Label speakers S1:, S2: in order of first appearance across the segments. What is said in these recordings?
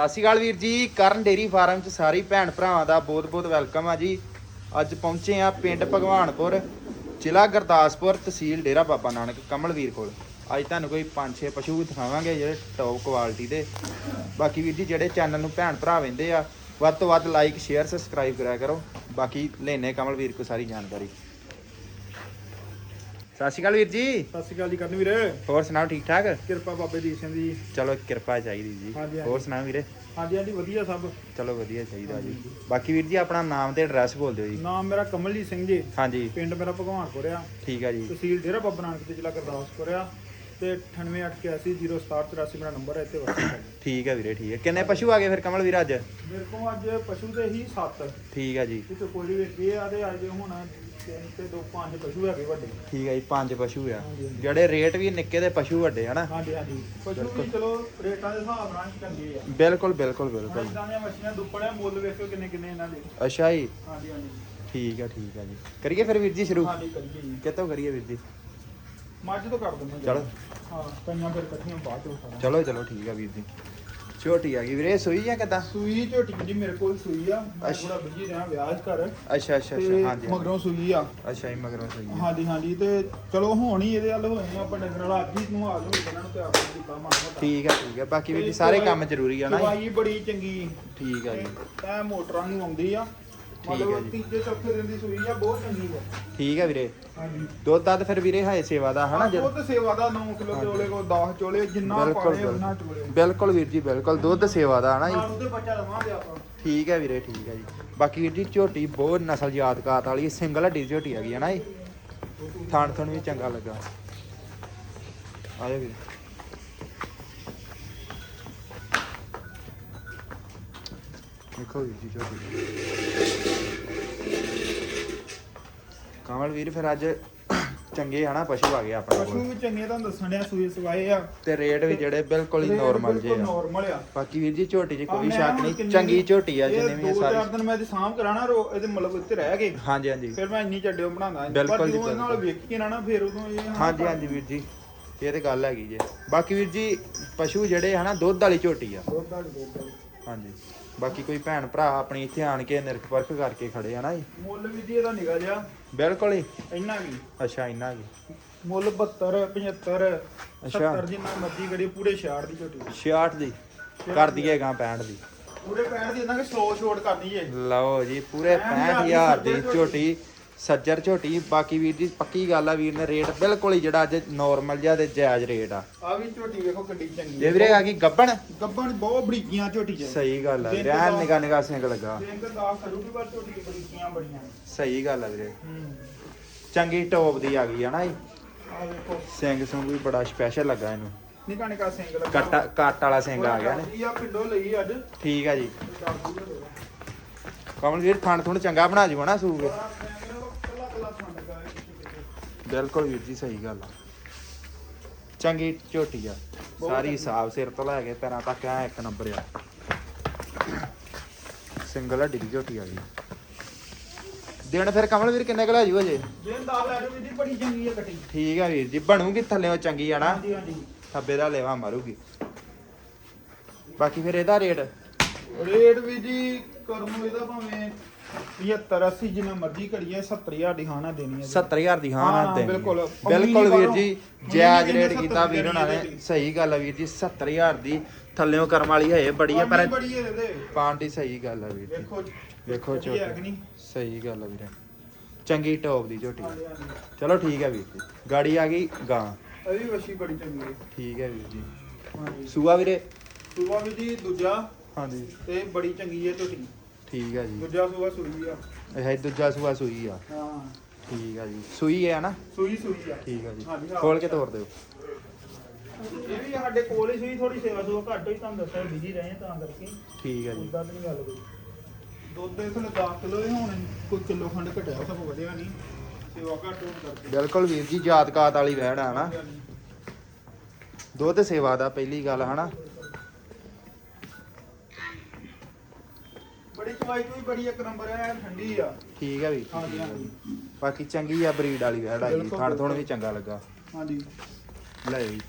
S1: ਸਤਿ ਸ਼੍ਰੀ ਅਕਾਲ ਵੀਰ ਜੀ, ਕਰਨ ਡੇਰੀ ਫਾਰਮ ਚ ਸਾਰੀ ਭੈਣ ਭਰਾਵਾਂ ਦਾ ਬਹੁਤ-ਬਹੁਤ ਵੈਲਕਮ ਆ ਜੀ। ਅੱਜ ਪਹੁੰਚੇ ਆ ਪਿੰਡ ਭਗਵਾਨਪੁਰ, ਜ਼ਿਲ੍ਹਾ ਗੁਰਦਾਸਪੁਰ ਤਹਿਸੀਲ ਡੇਰਾ ਬਾਬਾ ਨਾਨਕ ਕਮਲਵੀਰ ਕੋਲ। ਅੱਜ ਤੁਹਾਨੂੰ ਕੋਈ 5-6 ਪਸ਼ੂ ਦਿਖਾਵਾਂਗੇ ਜਿਹੜੇ ਟੌਪ ਕੁਆਲਿਟੀ ਦੇ। ਬਾਕੀ ਵੀਰ ਜੀ, ਜਿਹੜੇ ਚੈਨਲ ਨੂੰ ਭੈਣ ਭਰਾ ਵੰਦੇ ਆ, ਵੱਧ ਤੋਂ ਵੱਧ ਲਾਈਕ ਸ਼ੇਅਰ ਸਬਸਕ੍ਰਾਈਬ ਕਰਿਆ ਕਰੋ। ਬਾਕੀ ਲੈਨੇ ਕਮਲਵੀਰ ਕੋ ਸਾਰੀ ਜਾਣਕਾਰੀ। ਸਤਿ ਸ਼੍ਰੀ ਅਕਾਲ ਵੀਰ ਜੀ।
S2: ਸਤਿ ਸ਼੍ਰੀ ਅਕਾਲ ਜੀ ਕਰਨ ਵੀਰੇ।
S1: ਹੋਰ ਸੁਣਾਓ ਠੀਕ ਠਾਕ?
S2: ਕਿਰਪਾ ਬਾਬੇ ਦੀਪ ਸਿੰਘ ਦੀ।
S1: ਚਲੋ ਕਿਰਪਾ ਚਾਹੀਦੀ ਜੀ। ਹੋਰ ਸੁਣਾਓ ਵੀਰੇ?
S2: ਹਾਂਜੀ ਹਾਂਜੀ ਵਧੀਆ ਸਭ।
S1: ਚਲੋ ਵਧੀਆ ਚਾਹੀਦਾ ਜੀ। ਬਾਕੀ ਵੀਰ ਜੀ ਆਪਣਾ ਨਾਮ ਤੇ ਐਡਰੈਸ ਬੋਲ ਦਿਓ ਜੀ।
S2: ਨਾਮ ਮੇਰਾ ਕਮਲਜੀਤ ਸਿੰਘ ਜੀ।
S1: ਹਾਂਜੀ।
S2: ਪਿੰਡ ਮੇਰਾ ਭਗਵਾਨਪੁਰ ਆ
S1: ਠੀਕ ਆ ਜੀ।
S2: ਤਹਿਸੀਲ ਡੇਰਾ ਬਾਬਾ ਨਾਨਕ ਤੇ ਜ਼ਿਲ੍ਹਾ ਗੁਰਦਾਸਪੁਰ ਆ। ਤੇ 98810784 ਮੇਰਾ ਨੰਬਰ ਹੈ ਇੱਥੇ ਵਟਸਐਪ
S1: ਠੀਕ ਆ ਵੀਰੇ ਠੀਕ ਆ ਕਿੰਨੇ ਪਸ਼ੂ ਆ ਗਏ ਫਿਰ ਕਮਲ ਵੀਰ ਅੱਜ?
S2: ਮੇਰੇ ਕੋਲ ਅੱਜ ਪਸ਼ੂ ਦੇ ਹੀ 7
S1: ਠੀਕ ਆ ਜੀ।
S2: ਤੇ ਕੋਈ ਵੇਖੇ ਆ ਤੇ ਅੱਜ ਹੁਣ ਤਿੰਨ ਤੇ ਦੋ ਪੰਜ ਪਸ਼ੂ ਹੈਗੇ ਵੱਡੇ।
S1: ਠੀਕ ਆ ਜੀ ਪੰਜ ਪਸ਼ੂ ਆ। ਜਿਹੜੇ ਰੇਟ ਵੀ ਨਿੱਕੇ ਦੇ ਪਸ਼ੂ ਵੱਡੇ ਹਨਾ
S2: ਹਾਂਜੀ ਹਾਂਜੀ। ਪਸ਼ੂ ਵੀ ਚਲੋ ਰੇਟਾਂ ਦੇ ਹਿਸਾਬ ਨਾਲ ਹੀ ਚੰਗੇ ਆ।
S1: ਬਿਲਕੁਲ ਬਿਲਕੁਲ ਬਿਲਕੁਲ।
S2: ਇਦਾਂ ਦੀਆਂ ਮੱਛੀਆਂ ਦੁੱਪੜਿਆ ਮੁੱਲ ਵੇਖੋ ਕਿੰਨੇ ਕਿੰਨੇ ਇਹਨਾਂ ਦੇ।
S1: ਅੱਛਾ ਜੀ।
S2: ਹਾਂਜੀ ਹਾਂਜੀ।
S1: ਠੀਕ ਆ ਠੀਕ ਆ ਜੀ। ਕਰੀਏ ਫਿਰ ਵੀਰ ਜੀ ਸ਼ੁਰੂ?
S2: ਹਾਂਜੀ ਕਰੀਏ ਜੀ।
S1: ਕਿੱਥੋਂ ਕਰੀਏ ਵੀਰ ਜੀ?
S2: ਮੱਝ ਤੋਂ ਕਰ ਦਿੰਦੇ
S1: ਚਲੋ।
S2: ਹਾਂ ਕਈਆਂ ਫਿਰ ਇਕੱਠੀਆਂ ਬਾਅਦ ਚੋਂ ਕਰਾਂਗੇ
S1: ਚਲੋ ਚਲੋ ਠੀਕ ਆ ਵੀਰ ਜੀ। ਛੋਟੀ ਆ ਗਈ ਵੀਰੇ ਸੋਈ ਜਾਂ ਕਿੱਦਾਂ?
S2: ਸੂਈ ਝੋਟੀ ਜੀ ਮੇਰੇ ਕੋਲ ਸੂਈ ਆ। ਮੈਂ
S1: ਅੱਛਾ।
S2: ਥੋੜਾ ਬਿਜ਼ੀ ਰਿਹਾ ਵਿਆਹ 'ਚ ਘਰ।
S1: ਅੱਛਾ ਅੱਛਾ
S2: ਤੇ
S1: ਅੱਛਾ ਹਾਂਜੀ।
S2: ਮਗਰੋਂ ਸੂਈ ਆ।
S1: ਅੱਛਾ ਜੀ ਮਗਰੋਂ ਸੋਈ ਆ।
S2: ਹਾਂਜੀ ਹਾਂਜੀ ਤੇ ਚਲੋ ਹੁਣ ਹੀ ਇਹਦੇ ਹੱਲ ਹੋਏ ਆ ਆਪਾਂ ਡੰਗਰ ਵਾਲਾ ਅੱਜ ਹੀ ਨੂੰ ਆ ਜਾਓ ਇਹਨਾਂ ਨੂੰ ਤਿਆਰ ਕੀਤਾ ਮਾਨਾ
S1: ਠੀਕ ਆ ਠੀਕ ਆ। ਬਾਕੀ ਵੀਰ ਜੀ ਸਾਰੇ ਕੰਮ ਜ਼ਰੂਰੀ ਆ ਨਾ ਜੀ।
S2: ਦਵਾਈ ਬੜੀ ਚੰਗੀ।
S1: ਠੀਕ ਆ ਜੀ।
S2: ਐ ਮੋਟਰਾਂ ਨੂੰ ਆਉਂਦੀ ਆ।
S1: ਠੀਕ ਹੈ ਜੀ।
S2: ਤੀਜੇ ਚੌਥੇ ਦਿਨ ਦੀ ਸੂਈ ਆ ਬਹੁਤ ਚੰਗੀ ਆ।
S1: ਠੀਕ ਆ ਵੀਰੇ।
S2: ਹਾਂਜੀ।
S1: ਦੁੱਧ ਦੱਧ ਫਿਰ ਵੀਰੇ ਹਾਏ ਸੇਵਾ ਦਾ ਹਨਾ
S2: ਉਹ ਤੇ ਸੇਵਾ ਦਾ 9 ਕਿਲੋ ਚੋਲੇ ਕੋ 10 ਚੋਲੇ ਜਿੰਨਾ ਪਾਲੇ ਉਹਨਾਂ ਚੋਲੇ।
S1: ਬਿਲਕੁਲ ਵੀਰ ਜੀ ਬਿਲਕੁਲ। ਦੁੱਧ ਸੇਵਾ ਦਾ ਹਨਾ ਜੀ?
S2: ਉਹਦੇ ਬੱਚਾ ਲਵਾਂਗੇ ਆਪਾਂ।
S1: ਠੀਕ ਹੈ ਵੀਰੇ ਠੀਕ ਹੈ ਜੀ। ਬਾਕੀ ਵੀਰ ਜੀ ਝੋਟੀ ਬਹੁਤ ਨਸਲ ਯਾਦਗਾਰ ਵਾਲੀ ਸਿੰਗਲ ਹੱਡੀ ਝੋਟੀ ਹੈਗੀ ਹੈ ਨਾ ਜੀ? ਥਾਣ ਥਣ ਵੀ ਚੰਗਾ ਲੱਗਾ। ਆਜੋ ਵੀਰ। ਦੇਖੋ ਵੀਰ ਜੀ ਝੋਟੀ। ਕਮਲ ਵੀਰ ਫਿਰ ਅੱਜ ਚੰਗੇ ਆ ਨਾ? ਪਸ਼ੂ ਆ ਗਏ ਆਪਣੇ
S2: ਪਸ਼ੂ
S1: ਕੋਲ।
S2: ਵੀ ਚੰਗੇ ਤੁਹਾਨੂੰ ਦੱਸਣ ਡਿਆ ਸੂਏ ਸਵਾਏ ਆ।
S1: ਤੇ ਰੇਟ ਵੀ ਜਿਹੜੇ ਬਿਲਕੁਲ ਹੀ ਨਾਰਮਲ ਜੇ ਆ।
S2: ਨਾਰਮਲ ਆ।
S1: ਬਾਕੀ ਵੀਰ ਜੀ ਝੋਟੀ 'ਚ ਕੋਈ ਸ਼ੱਕ ਨਹੀਂ। ਚੰਗੀ ਝੋਟੀ ਆ ਜਿੰਨੇ ਵੀ ਇਹ
S2: ਦੋ ਚਾਰ
S1: ਸਾਰੀ।
S2: ਦਿਨ ਮੈਂ ਇਹਦੀ ਸਾਂਭ ਕਰਾਣਾ ਰੋ ਇਹਦੇ ਮਤਲਬ ਉੱਤੇ ਰਹਿ ਗਏ।
S1: ਹਾਂਜੀ ਹਾਂਜੀ।
S2: ਫਿਰ ਮੈਂ ਇੰਨੀ ਚੱਡਿਓ ਬਣਾਉਂਦਾ
S1: ਬਿਲਕੁਲ ਜੀ,
S2: ਜਦੋਂ ਇਹਨਾਂ ਨਾਲ। ਵੇਖੀ ਨਾ ਨਾ ਫਿਰ ਉਦੋਂ ਇਹ
S1: ਹਾਂਜੀ ਹਾਂਜੀ ਵੀਰ ਜੀ। ਇਹ ਤੇ ਗੱਲ ਹੈਗੀ ਜੇ। ਬਾਕੀ ਵੀਰ ਜੀ ਪਸ਼ੂ ਜਿਹੜੇ ਹਨਾ ਦੁੱਧ ਵਾਲੀ ਝੋਟੀ ਆ।
S2: ਦੁੱਧ ਵਾਲੀ ਦੁੱਧ ਵਾਲੀ।
S1: ਹਾਂਜੀ। ਬਾਕੀ ਕੋਈ ਭੈਣ ਭਰਾ ਆਪਣੀ ਇੱਥੇ ਆਣ ਕੇ ਨਿਰਖ ਪਰਖ ਕਰਕੇ ਖੜੇ ਆ ਨਾ ਜੀ।
S2: ਮੁੱਲ ਵੀ ਜੀ ਇਹਦਾ ਨਿਗਾ ਜਿਆ
S1: ਬਿਲਕੁਲ ਹੀ
S2: ਇੰਨਾ ਵੀ
S1: ਅੱਛਾ ਇੰਨਾ ਕੀ
S2: ਮੁੱਲ 72 75
S1: ਅੱਛਾ।
S2: 70 ਜਿੰਨਾ ਮਰਜ਼ੀ ਕਰੀ ਪੂਰੇ 66 ਦੀ ਝੋਟੀ
S1: 66 ਦੀ। ਕਰ ਦਈਏ ਗਾਂ 65 ਦੀ।
S2: ਪੂਰੇ 65 ਦੀ ਇਹਨਾਂ ਕਿ ਸਲੋ ਸ਼ੋਟ ਕਰਨੀ ਜੇ
S1: ਲਓ ਜੀ ਪੂਰੇ
S2: ਪੈਂਹਠ
S1: 65000 ਦੀ ਝੋਟੀ। ਸੱਜਰ ਝੋਟੀ ਬਾਕੀ ਵੀਰ ਜੀ ਪੱਕੀ ਗੱਲ ਆ ਵੀਰ ਨੇ ਰੇਟ ਬਿਲਕੁਲ ਹੀ ਜਿਹੜਾ ਅੱਜ ਨਾਰਮਲ ਜਿਹਾ ਤੇ ਜਾਇਜ਼ ਰੇਟ ਆ।
S2: ਆ ਵੀ ਝੋਟੀ ਵੇਖੋ ਕਿੱਡੀ ਚੰਗੀ
S1: ਜੇ ਵੀਰੇ ਆ ਗਈ ਗੱਬਣ?
S2: ਗੱਬਣ ਬਹੁਤ ਬੜੀਆਂ ਝੋਟੀ ਚ।
S1: ਸਹੀ ਗੱਲ ਆ
S2: ਬਾਅਦ-
S1: ਨਿਗਾ ਨਿਗਾ ਸਿੰਘ ਲੱਗਾ।
S2: ਦਾ ਕਰੂਗੀ ਪਰ ਝੋਟੀ ਦੀ ਬੜੀਆਂ ਬੜੀਆਂ
S1: ਸਹੀ ਗੱਲ ਆ ਵੀਰੇ। ਚੰਗੀ ਟੌਪ ਦੀ ਆ ਗਈ ਆ ਨਾ ਜੀ
S2: ਆ ਵੇਖੋ।
S1: ਸਿੰਘ ਸੁੰਗ ਵੀ ਬੜਾ ਸਪੈਸ਼ਲ ਲੱਗਾ ਇਹਨੂੰ।
S2: ਨਿਕਾ ਨਿਕਾ ਸਿੰਘ ਲੱਗਾ।
S1: ਕੱਟ ਕੱਟ ਵਾਲਾ ਸਿੰਘ ਆ ਗਿਆ ਨੇ।
S2: ਇਹ ਆ ਪਿੰਡੋਂ ਲਈ ਅੱਜ।
S1: ਠੀਕ ਆ ਜੀ। ਕਮਲ ਵੀਰ ਥਣ ਥੁਣ ਚੰਗਾ ਬਣਾ ਜੂਗਾ ਨਾ ਸੂਗੇ। ਬਿਲਕੁਲ ਵੀਰ ਜੀ ਸਹੀ ਗੱਲ ਆ। ਚੰਗੀ ਝੋਟੀ ਆ। ਸਾਰੀ ਹਿਸਾਬ ਸਿਰ ਤੋਂ ਲੈ ਕੇ ਪੈਰਾਂ ਤੱਕ ਆ ਇੱਕ ਨੰਬਰ ਆ। ਸਿੰਗਲ ਹੱਡੀ ਦੀ ਝੋਟੀ ਆ ਗਈ ਦਿਨ ਫਿਰ ਕਮਲ ਵੀਰ ਕਿੰਨੇ ਕੁ ਲੈ ਜੂ ਅਜੇ
S2: ਜੇ ਦਾ ਲੈ ਜੋ ਇਹਦੀ ਬੜੀ ਚੰਗੀ ਆ ਕੱਟੀ।
S1: ਠੀਕ ਆ ਵੀਰ ਜੀ ਬਣੂਗੀ ਥੱਲੇੋਂ ਚੰਗੀ ਆ ਨਾ?
S2: ਹਾਂਜੀ ਹਾਂਜੀ।
S1: ਥੱਬੇ ਦਾ ਲੇਵਾ ਮਾਰੂਗੀ। ਬਾਕੀ ਫਿਰ ਇਹਦਾ ਰੇਟ?
S2: ਰੇਟ ਵੀ ਜੀ ਕਰਨ ਇਹਦਾ ਭਾਵੇਂ 75 80 ਜਿੰਨਾ ਮਰਜ਼ੀ ਕਰੀਏ 70000 ਦੀ ਦੇਣੀ ਹੈ ਜੀ।
S1: 70000 ਦੀ ਹਾਂ
S2: ਹਾਂ,
S1: ਨਾ ਦੇਣੀ
S2: ਬਿਲਕੁਲ।
S1: ਬਿਲਕੁਲ
S2: ਪੰਮੀ
S1: ਵੀਰ ਜੀ
S2: ਬਾਹਰੋਂ-
S1: ਜਾਇਜ਼
S2: ਮੰਮੀ
S1: ਰੇਟ
S2: ਕਹਿੰਦੇ
S1: ਕੀਤਾ
S2: 70
S1: ਵੀਰ ਉਹਨਾਂ ਨੇ।
S2: ਦੇਣੀ
S1: ਸਹੀ ਗੱਲ ਆ ਵੀਰ ਜੀ 70000 ਦੀ ਥੱਲਿਓਂ ਕਰਮ ਵਾਲੀ ਹੈ ਬੜੀ ਆ ਪਰ
S2: ਪਾਣੀ ਬੜੀ ਹੈ ਇਹਦੇ।
S1: ਪਾਂਡੀ ਸਹੀ ਗੱਲ ਆ ਵੀਰ ਜੀ।
S2: ਵੇਖੋ
S1: ਵੇਖੋ
S2: ਵਧੀਆ ਹੈ ਕਿ
S1: ਝੋਟੀ।
S2: ਨਹੀਂ?
S1: ਸਹੀ ਗੱਲ ਆ ਵੀਰੇ। ਚੰਗੀ ਟੌਪ ਦੀ ਝੋਟੀ। ਚਲੋ ਠੀਕ ਹੈ ਵੀਰ ਜੀ। ਗਾੜੀ ਆ ਗਈ ਗਾਂ।
S2: ਇਹ ਵੀ ਵਸ਼ੀ ਬੜੀ ਚੰਗੀ ਹੈ।
S1: ਠੀਕ ਹੈ ਵੀਰ ਜੀ।
S2: ਹਾਂਜੀ
S1: ਸੂਆ ਵੀਰੇ?
S2: ਸੂਆ ਵੀ ਜੀ ਦੂਜਾ।
S1: ਹਾਂਜੀ
S2: ਤੇ ਬੜੀ ਚੰਗੀ ਹੈ ਝੋਟੀ।
S1: ਠੀਕ ਹੈ ਜੀ।
S2: ਦੂਜਾ ਸੂਆ ਸੂਈ ਆ।
S1: ਇਹ ਦੂਜਾ ਸੂਆ ਸੂਈ ਆ।
S2: ਹਾਂ।
S1: ਠੀਕ ਆ ਜੀ। ਸੂਈ ਹੈ ਨਾ?
S2: ਸੂਈ ਸੂਈ ਆ।
S1: ਠੀਕ ਆ ਜੀ।
S2: ਹਾਂਜੀ, ਹਾਂ।
S1: ਖੋਲ ਕੇ ਤੋੜ ਦਿਓ।
S2: ਇਹ ਵੀ ਸਾਡੇ ਕੋਲ ਹੀ ਸੂਈ ਥੋੜੀ ਸੇਵਾ ਸੂਆ ਘੱਟ ਹੋਈ ਤੁਹਾਨੂੰ ਦੱਸਿਆ ਬਿਜ਼ੀ ਰਹੇ ਤਾਂ ਕਰਕੇ।
S1: ਠੀਕ ਆ ਜੀ।
S2: ਉਦਾਂ ਤਾਂ ਨਹੀਂ ਗੱਲ ਕੋਈ। ਦੁੱਧ ਦੇ ਥਲੇ 10 ਕਿਲੋ ਹੀ ਹੋਣ ਕੋਈ ਕਿਲੋ ਖੰਡ ਘਟਿਆ ਸਭ ਵਧਿਆ ਨਹੀਂ। ਸੇਵਾ ਘੱਟ ਹੋਣ ਕਰਕੇ।
S1: ਬਿਲਕੁਲ ਵੀਰ ਜੀ ਜਾਤਕਾਤ ਵਾਲੀ ਵਹਿੜ ਆ ਨਾ। ਦੁੱਧ ਸੇਵਾ ਦਾ ਪਹਿਲੀ ਗੱਲ ਹਨਾ?
S2: ਦਵਾਈ ਆ
S1: ਬਾਕੀ ਚੰਗੀ ਆ ਬਰੀਡ ਵਾਲੀ ਵੈੜ ਆ ਜੀ
S2: ਬਿਲਕੁਲ,
S1: ਥਣ ਵੀ ਚੰਗਾ ਲੱਗਾ।
S2: ਹਾਂਜੀ।
S1: ਲੈ ਜੀ।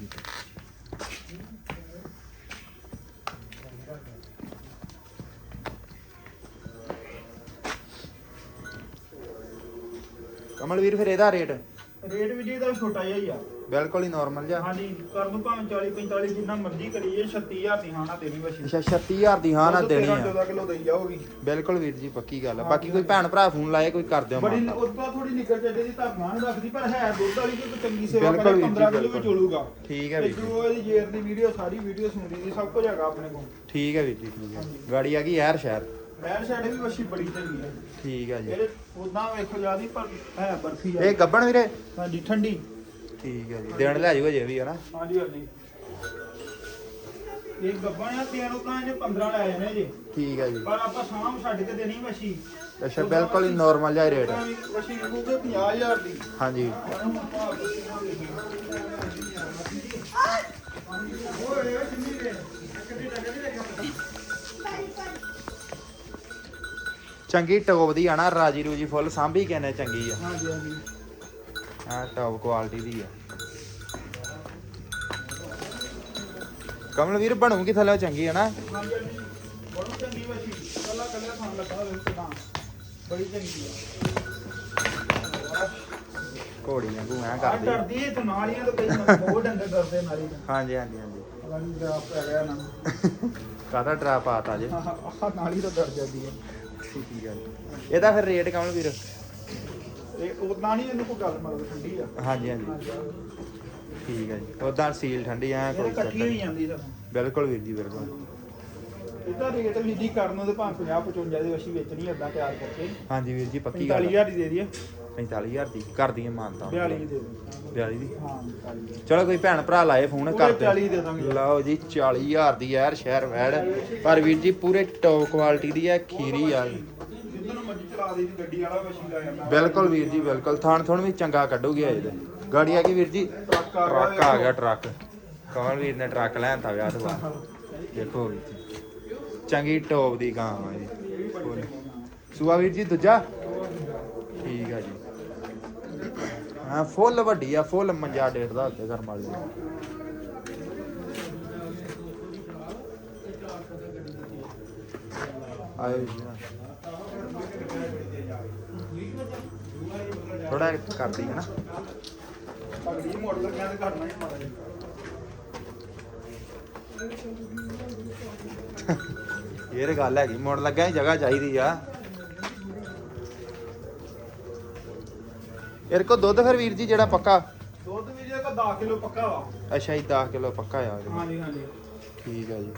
S1: ਕਮਲ ਵੀਰ ਫਿਰ ਇਹਦਾ ਰੇਟ?
S2: ਰੇਟ ਵੀ ਜੀ ਇਹਦਾ ਛੋਟਾ ਜਿਹਾ ਹੀ ਆ।
S1: ਬਿਲਕੁਲ ਹੀ ਨਾਰਮਲ ਜਿਹਾ।
S2: ਹਾਂਜੀ ਕਰ ਭਾਵੇਂ 40 45 ਜਿੰਨਾ ਮਰਜ਼ੀ ਕਰੀਏ 36000 ਦੀ ਹਾਣਾ ਤੇਰੀ ਵਸ਼ੀ
S1: ਅੱਛਾ 36000 ਦੀ ਹਾਂ ਨਾ ਦੇਣੀ ਆ।
S2: 14 ਕਿਲੋ ਦਈ ਜਾਊਗੀ।
S1: ਬਿਲਕੁਲ ਵੀਰ ਜੀ ਪੱਕੀ ਗੱਲ ਆ। ਬਾਕੀ ਕੋਈ ਭੈਣ ਭਰਾ ਫੋਨ ਲਾਏ ਕੋਈ ਕਰ ਦਿਓ
S2: ਬੜੀ ਉਦੋਂ ਥੋੜੀ ਨਿਕਲ ਦੀ ਧਰਨਾ ਨਹੀਂ ਰੱਖਦੀ ਪਰ ਹੈ ਦੁੱਧ ਵਾਲੀ ਕੋਈ ਚੰਗੀ ਸੇਵਾ ਕਰੇ
S1: ਵੀਰ ਜੀ,
S2: 15 ਕਿਲੋ ਵੀ। ਚੋਲੂਗਾ।
S1: ਠੀਕ ਹੈ
S2: ਤੇ
S1: ਵੀਰ ਜੀ।
S2: ਜੋ ਇਹਦੀ ਜੇਰ ਦੀ ਵੀਡੀਓ ਸਾਰੀ ਵੀਡੀਓ ਸੁਣਦੀ ਦੀ ਸਭ ਕੁਝ ਹੈਗਾ ਆਪਣੇ ਕੋਲ।
S1: ਠੀਕ ਹੈ ਵੀਰ ਜੀ ਗਾੜੀ ਆ ਗਈ ਯਾਰ ਸ਼ਹਿਰ।
S2: ਬੈਰ ਸਾਈਡ ਵੀ ਵਸ਼ੀ ਬੜੀ ਚੰਗੀ ਹੈ।
S1: ਠੀਕ ਹੈ ਜੀ।
S2: ਇਹਦੇ ਉਦਾਂ ਵੇਖੋ ਜਿਆਦੀ ਪਰ ਹੈ ਬਰਫੀ ਆ।
S1: ਇਹ ਗੱਬਣ ਵੀਰੇ?
S2: ਹਾਂਜੀ ਠੰਡੀ।
S1: ਠੀਕ ਹੈ ਜੀ। ਦੇਣ ਲੈ ਜਾਓ ਜੇ ਵੀ ਹਨਾ?
S2: ਹਾਂਜੀ ਹਾਂਜੀ। ਇਹ ਗੱਬਾਂ ਆ ਤੇਨ ਉਦਾਂ ਇਹਨੇ 15 ਲੈ ਜਾਣੇ ਜੀ।
S1: ਠੀਕ ਹੈ ਜੀ।
S2: ਪਰ ਆਪਾਂ ਸਾਂਭ ਛੱਡ ਕੇ ਦੇਣੀ ਵਸ਼ੀ
S1: ਅੱਛਾ ਬਿਲਕੁਲ ਹੀ ਨਾਰਮਲ ਜਿਹਾ ਰੇਟ ਹੈ
S2: 50000 ਦੀ
S1: ਹਾਂਜੀ ਚੰਗੀ ਟੌਪ ਦੀ ਆ ਨਾ ਰਾਜੀ ਰੂਜੀ ਫੁੱਲ ਸਾਂਭੀ ਕਹਿੰਦੇ ਚੰਗੀ ਆ।
S2: ਹਾਂਜੀ ਹਾਂਜੀ।
S1: ਆ ਟੌਪ ਕੁਆਲਿਟੀ ਦੀ ਆ। ਕਮਲਵੀਰ ਬਣੂਗੀ ਥੱਲੇ ਚੰਗੀ ਆ ਨਾ।
S2: ਹਾਂਜੀ ਹਾਂਜੀ। ਬੜੀ ਚੰਗੀ ਵਸ਼ੀ ਕੱਲਾ ਕੱਲਾ ਖਾਣ ਲੱਗਾ ਹੋਵੇ ਤਾਂ। ਬੜੀ ਚੰਗੀ ਆ।
S1: ਘੋੜੀ ਵਾਂਗੂ ਐ ਕਰਦੀ ਆ।
S2: ਡਰਦੀ ਇਹ ਨਾਲੀਆਂ ਤੋਂ ਕਈ ਬਹੁਤ ਡੰਗਰ ਡਰਦੇ ਨਾਲੀ। ਤੋਂ
S1: ਹਾਂਜੀ ਹਾਂਜੀ ਹਾਂਜੀ।
S2: ਪਤਾ ਨਹੀਂ ਡਰਾਪ ਪੈ ਗਿਆ ਇਹਨਾਂ ਨੂੰ।
S1: ਕਾਹਦਾ ਡਰਾ ਪਾਤਾ ਜੇ।
S2: ਆਹ ਨਾਲੀ ਤੋਂ ਡਰ ਜਾਂਦੀ ਹੈ
S1: ਠੀਕ ਹੈ ਇਹਦਾ ਫਿਰ ਰੇਟ ਕਮਲਵੀਰ
S2: ਤੇ ਉਦਾਂ ਨਹੀਂ ਇਹਨੂੰ ਕੋਈ ਗੱਲ ਮਤਲਬ ਠੰਡੀ ਆ?
S1: ਹਾਂਜੀ ਹਾਂਜੀ। ਠੀਕ ਹੈ ਜੀ। ਉਦਾਂ ਸੀਲ ਠੰਡੀ
S2: ਇਹ
S1: ਕੋਈ ਚੱਕਰ
S2: ਇਕੱਠੀ ਹੋਈ
S1: ਨਹੀਂ
S2: ਜਾਂਦੀ ਸਭ
S1: ਬਿਲਕੁਲ ਵੀਰ ਜੀ ਬਿਲਕੁਲ।
S2: ਇਹਦਾ ਰੇਟ ਵੀ ਜੀ ਕਰਨ ਤੇ ਭਾਵੇਂ 50 55 ਦੀ ਵਸ਼ੀ ਵੇਚਣੀ ਏਦਾਂ ਤਿਆਰ ਕਰਕੇ।
S1: ਹਾਂਜੀ ਵੀਰ ਜੀ ਪੱਕੀ ਗੱਲ
S2: 45000 ਦੀ ਦੇ ਦਈਏ।
S1: 45000 ਦੀ ਕਰ ਦਈਏ ਮਾਨਤਾ
S2: 42 ਦੀ ਦੇ ਦੇ
S1: 42 ਦੀ।
S2: ਹਾਂ 42
S1: ਚਲੋ ਕੋਈ ਭੈਣ ਭਰਾ ਲਾਏ ਫੋਨ
S2: ਪੂਰੇ
S1: ਕਰਦੇ
S2: 40 ਦੇ ਦਾਂਗੇ।
S1: ਲਓ ਜੀ 40000 ਦੀ ਯਾਰ ਸ਼ਹਿਰ ਵੈੜ ਪਰ ਵੀਰ ਜੀ ਪੂਰੇ ਟੌਪ ਕੁਆਲਿਟੀ ਦੀ ਹੈ ਖੀਰੀ ਆ।
S2: ਜਿੱਦਾਂ ਨੂੰ ਮਰਜ਼ੀ ਚਲਾ ਦੇ ਦੀ ਗੱਡੀ ਵਾਲਾ ਵਸ਼ੀ ਦਾ ਜਾਂਦਾ।
S1: ਬਿਲਕੁਲ ਵੀਰ ਜੀ ਬਿਲਕੁਲ। ਥਾਣ ਥੁਣ ਵੀ ਚੰਗਾ ਕੱਢੂਗੀ ਅਜੇ ਤੇ। ਗਾੜੀ ਆ ਗਈ ਵੀਰ ਜੀ।
S2: ਟਰੱਕ ਆ ਗਿਆ।
S1: ਟਰੱਕ ਆ ਗਿਆ ਟਰੱਕ। ਕਮਲ ਵੀਰ ਨੇ ਟਰੱਕ ਲੈਣ ਵਿਆਹ ਤੋਂ ਬਾਅਦ? ਦੇਖੋ ਵੀਰ ਜੀ। ਚੰਗੀ ਟੌਪ ਦੀ ਗਾਂ ਆ ਜੀ। ਸੂਆ ਵੀਰ ਜੀ ਦੂਜਾ? ਠੀਕ ਆ ਜੀ। ਹਾਂ, ਫੁੱਲ ਵੱਡੀ ਆ, ਫੁੱਲ ਮੰਜਾ ਡੇਟ ਦਾ ਉੱਤੇ ਕਰਮ ਵਾਲੀ ਦੀ। ਆਇਓ ਜੀ ਥੋੜਾ ਕਰਦੀ ਹੈ ਨਾ
S2: ਅਗਲੀ ਮੋਟਰ ਲੱਗਿਆ ਕਰਨਾ ਹੀ ਮਾੜਾ ਜਿਹਾ।
S1: ਇਹ ਗੱਲ ਹੈਗੀ ਮੁੜ ਲੱਗਾ ਜਗ੍ਹਾ ਚਾਹੀਦੀ ਆ ਇਹਦੇ ਕੋ ਦੁੱਧ ਫਿਰ ਵੀਰ ਜੀ ਜਿਹੜਾ ਪੱਕਾ?
S2: ਦੁੱਧ ਵੀ ਜੇ ਕੋ 10 ਕਿਲੋ ਪੱਕਾ ਵਾ।
S1: ਅੱਛਾ ਜੀ 10 ਕਿਲੋ ਪੱਕਾ ਆ ਇਹਦੇ ਕੋਲ।
S2: ਹਾਂਜੀ ਹਾਂਜੀ।
S1: ਠੀਕ ਆ ਜੀ।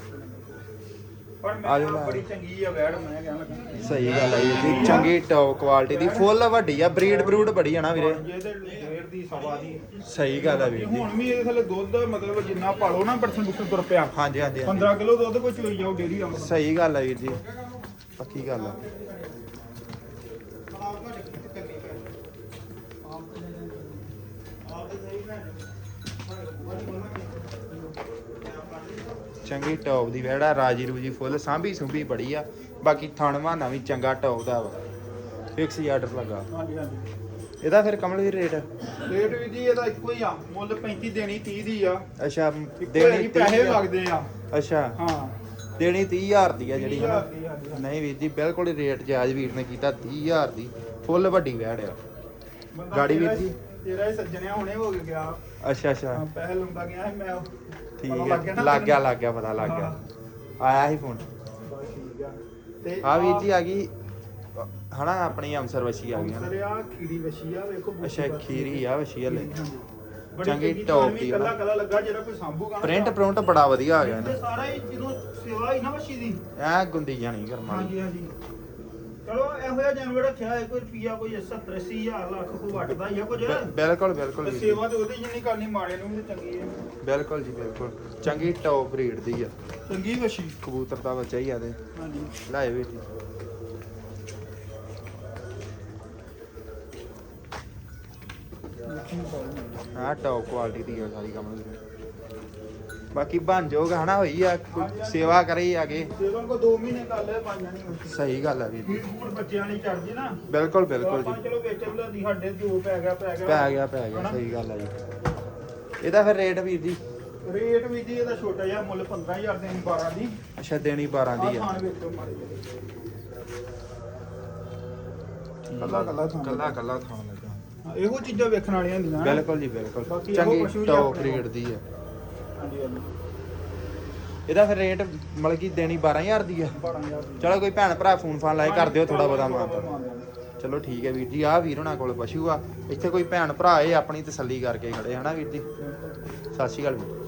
S2: ਪਰ
S1: ਆ
S2: ਮੈਂ
S1: ਜਾਓ ਨਾ।
S2: ਬੜੀ ਚੰਗੀ ਆ ਵੈੜ ਮੈਂ ਕਹਿਣ ਲੱਗਾ
S1: ਸਹੀ ਗੱਲ ਆ ਜੀ ਚੰਗੀ ਟੌਪ ਕੁਆਲਿਟੀ ਦੀ ਫੁੱਲ ਵੱਡੀ ਆ ਬਰੀਡ ਬਰੂਡ ਬੜੀ ਆ ਨਾ ਵੀਰੇ।
S2: ਜੇ ਤੇ ਡੇਢ ਦੀ ਸਵਾ ਦੀ।
S1: ਸਹੀ ਗੱਲ ਆ ਵੀਰ ਜੀ।
S2: ਹੁਣ ਵੀ ਇਹਦੇ ਥੱਲੇ ਦੁੱਧ ਮਤਲਬ ਜਿੰਨਾ ਪਾਲੋ ਨਾ ਪਰਸਨ ਬੁਕਸ ਤੁਰ ਪਿਆ।
S1: ਹਾਂਜੀ ਹਾਂਜੀ ਹਾਂਜੀ।
S2: 15 ਕਿਲੋ ਦੁੱਧ ਕੋਈ ਚੋਈ ਜਾਓ ਡੇਰੀ ਆ ਮਤਲਬ
S1: ਸਹੀ ਗੱਲ ਆ ਵੀਰ ਜੀ। ਪੱਕੀ ਗੱਲ ਆ। ਚੰਗੀ ਟੌਪ ਦੀ ਵੇੜਾ ਰਾਜੀ ਰੂਜੀ ਫੁੱਲ ਸਾਂਭੀ ਸੁੰਭੀ ਬੜੀ ਆ। ਬਾਕੀ ਥਣਵਾ ਨਾ ਵੀ ਚੰਗਾ ਟੌਪ ਦਾ ਵਾ। ਫਿਕਸ ਹੀ ਆਰਡਰ ਲੱਗਾ।
S2: ਹਾਂਜੀ ਹਾਂਜੀ।
S1: ਇਹਦਾ ਫਿਰ ਕਮਲ ਵੀ ਰੇਟ?
S2: ਰੇਟ ਵੀ ਜੀ ਇਹਦਾ ਇੱਕੋ ਹੀ ਆ। ਮੁੱਲ 35 ਦੇਣੀ 30 ਦੀ ਆ।
S1: ਅੱਛਾ ਦੇਣੀ
S2: ਹੀ
S1: 30
S2: ਪੈਸੇ। ਲੱਗਦੇ ਆ।
S1: ਅੱਛਾ
S2: ਹਾਂ।
S1: ਦੇਣੀ 30000 ਦੀ ਆ ਜਿਹੜੀ
S2: 30,000
S1: ਹਨਾ
S2: ਦੀ, ਹਾਂਜੀ, ਹਾਂਜੀ।
S1: ਨਹੀਂ ਵੀਰ ਜੀ ਬਿਲਕੁਲ ਹੀ ਰੇਟ ਜਾਇਜ਼ ਵੀਰ ਨੇ ਕੀਤਾ 30000 ਦੀ। ਫੁੱਲ ਵੱਡੀ ਵੈੜ ਆ। ਗਾੜੀ ਵੀਰ ਜੀ?
S2: ਤੇਰਾ ਹੀ ਸੱਜਣਿਆ ਹੁਣੇ ਹੋ ਗਿਆ।
S1: ਅੱਛਾ ਅੱਛਾ।
S2: ਪੈਸੇ ਲਾਉਂਦਾ ਗਿਆ ਮੈਂ
S1: ਠੀਕ ਹੈ। ਲੱਗ ਗਿਆ? ਲੱਗ ਗਿਆ ਪਤਾ ਲੱਗ ਗਿਆ। ਆਇਆ ਸੀ ਫੋਨ।
S2: ਬਸ ਠੀਕ ਆ। ਤੇ
S1: ਆ ਵੀਰ ਜੀ ਆ ਗਈ। ਹਨਾ ਆਪਣੀ ਅੰਸਰ ਵਸ਼ੀ ਆ ਗਈ ਹਨਾ?
S2: ਸਰ ਆ ਖੀਰੀ ਵਸ਼ੀ ਆ ਵੇਖੋ ਬੂਟੀ
S1: ਅੱਛਾ। ਖੀਰੀ ਆ। ਵਸ਼ੀ ਹਲੇ।
S2: ਬੜੀ
S1: ਚੰਗੀ
S2: ਚੰਗੀ
S1: top ਦੀ ਆ ਨਾ।
S2: ਕੱਲਾ ਕੱਲਾ ਲੱਗਾ ਜਿਹੜਾ ਕੋਈ ਸਾਂਭੂਗਾ
S1: ਪ੍ਰਿੰਟ ਪ੍ਰਿੰਟ ਬੜਾ ਵਧੀਆ ਆ ਗਿਆ
S2: ਤੇ
S1: ਨਾ
S2: ਸਾਰਾ ਹੀ ਜਦੋਂ ਸੇਵਾ ਹੀ ਨਾ ਵਸ਼ੀ ਦੀ।
S1: ਐ ਗੁੰਦੀ ਜਾਣੀ ਕਰਮਾਂ
S2: ਹਾਂਜੀ ਹਾਂਜੀ। ਚਲੋ ਇਹੋ ਜਿਹਾ ਜਾਨਵਰ ਰੱਖਿਆ ਹੈ ਕੋਈ ਰੁਪਿਆ ਕੋਈ 70 80 ਹਜ਼ਾਰ ਲੱਖ ਕੋ ਵੱਟਦਾ ਹੀ ਆ ਕੁਝ।
S1: ਬਿਲਕੁਲ ਬਿਲਕੁਲ
S2: ਤੇ
S1: ਵੀਰ ਜੀ।
S2: ਸੇਵਾ ਤੇ ਉਹਦੀ ਜਿੰਨੀ ਕਰਨੀ ਮਾੜੇ ਨੂੰ ਵੀ ਤੇ ਚੰਗੀ ਹੈ।
S1: ਬਿਲਕੁਲ ਜੀ ਬਿਲਕੁਲ। ਚੰਗੀ ਟੌਪ ਬਰੀਡ ਦੀ ਆ।
S2: ਚੰਗੀ ਵਸ਼ੀ
S1: ਕਬੂਤਰ ਦਾ ਬੱਚਾ ਹੀ ਆ ਤੇ
S2: ਹਾਂਜੀ।
S1: ਲਾਏ ਵੀਰ ਜੀ। ਹਾਂ ਟੌਪ ਕੁਆਲਿਟੀ ਦੀ ਆ ਸਾਰੀ ਕੰਮ ਦੀ। ਬਾਕੀ ਬਣ ਜੋਗ ਹਨਾ ਹੋਈ ਆ ਕੋਈ ਸੇਵਾ ਕਰੇ ਆਗੇ।
S2: ਸੇਵਾ ਕੋ 2 ਮਹੀਨੇ ਕਰ ਲੈ ਨਹੀਂ ਵਸ਼ੀ
S1: ਸਹੀ ਗੱਲ ਆ ਵੀਰ ਜੀ।
S2: ਬੱਚਿਆਂ ਲਈ ਚੜਦੀ ਨਾ।
S1: ਬਿਲਕੁਲ ਬਿਲਕੁਲ ਜੀ।
S2: ਚਲੋ ਵਿੱਚ ਬਲਾਦੀ ਸਾਡੇ ਜੋ ਪੈ ਗਿਆ ਪੈ ਗਿਆ।
S1: ਪੈ ਗਿਆ ਪੈ ਗਿਆ? ਸਹੀ ਗੱਲ ਆ ਜੀ। ਇਹਦਾ ਫਿਰ ਰੇਟ ਵੀਰ ਜੀ?
S2: ਰੇਟ ਵੀ ਜੀ ਇਹਦਾ ਛੋਟਾ ਜਿਹਾ ਮੁੱਲ 15000 ਦੇ 12 ਦੀ।
S1: ਅੱਛਾ ਦੇਣੀ 12 ਦੀ
S2: ਆ।
S1: ਆ
S2: ਖਾਣ ਵੇਚੋ ਮਾਰੇ ਜਿਹੇ। ਕੱਲਾ ਕੱਲਾ ਥਾਂ
S1: ਕੱਲਾ ਕੱਲਾ ਖਾਣ ਲੱਗਾ
S2: ਇਹੋ ਚੀਜ਼ਾਂ ਵੇਖਣ ਵਾਲੀਆਂ ਹੁੰਦੀਆਂ।
S1: ਬਿਲਕੁਲ ਜੀ ਬਿਲਕੁਲ।
S2: ਬਾਕੀ ਇਹੋ ਪਸ਼ੂ
S1: ਚੰਗੀ ਟੌਪ
S2: ਆਪਣੇ
S1: ਰੇਟ ਦੀ ਆ।
S2: ਹਾਂਜੀ ਹਾਂਜੀ।
S1: ਇਹਦਾ ਫਿਰ ਰੇਟ ਮਤਲਬ ਕਿ ਦੇਣੀ 12000 ਦੀ ਆ।
S2: 12000 ਦੀ।
S1: ਚਲੋ ਕੋਈ ਭੈਣ ਭਰਾ ਫੋਨ ਫਾਨ ਲਾਏ ਕਰ ਦਿਓ ਥੋੜਾ ਬਹੁਤਾ ਮਾਨ
S2: ਮਾਨ ਦਾਂਗੇ।
S1: ਚਲੋ ਠੀਕ ਹੈ ਵੀਰ ਜੀ, ਆਹ ਵੀਰ ਹੋਣਾ ਕੋਲ ਪਸ਼ੂ ਆ। ਇੱਥੇ ਕੋਈ ਭੈਣ ਭਰਾ ਇਹ ਆਪਣੀ ਤਸੱਲੀ ਕਰਕੇ ਖੜੇ ਹਨਾ ਵੀਰ ਜੀ? ਸਤਿ ਸ਼੍ਰੀ ਅਕਾਲ ਵੀਰ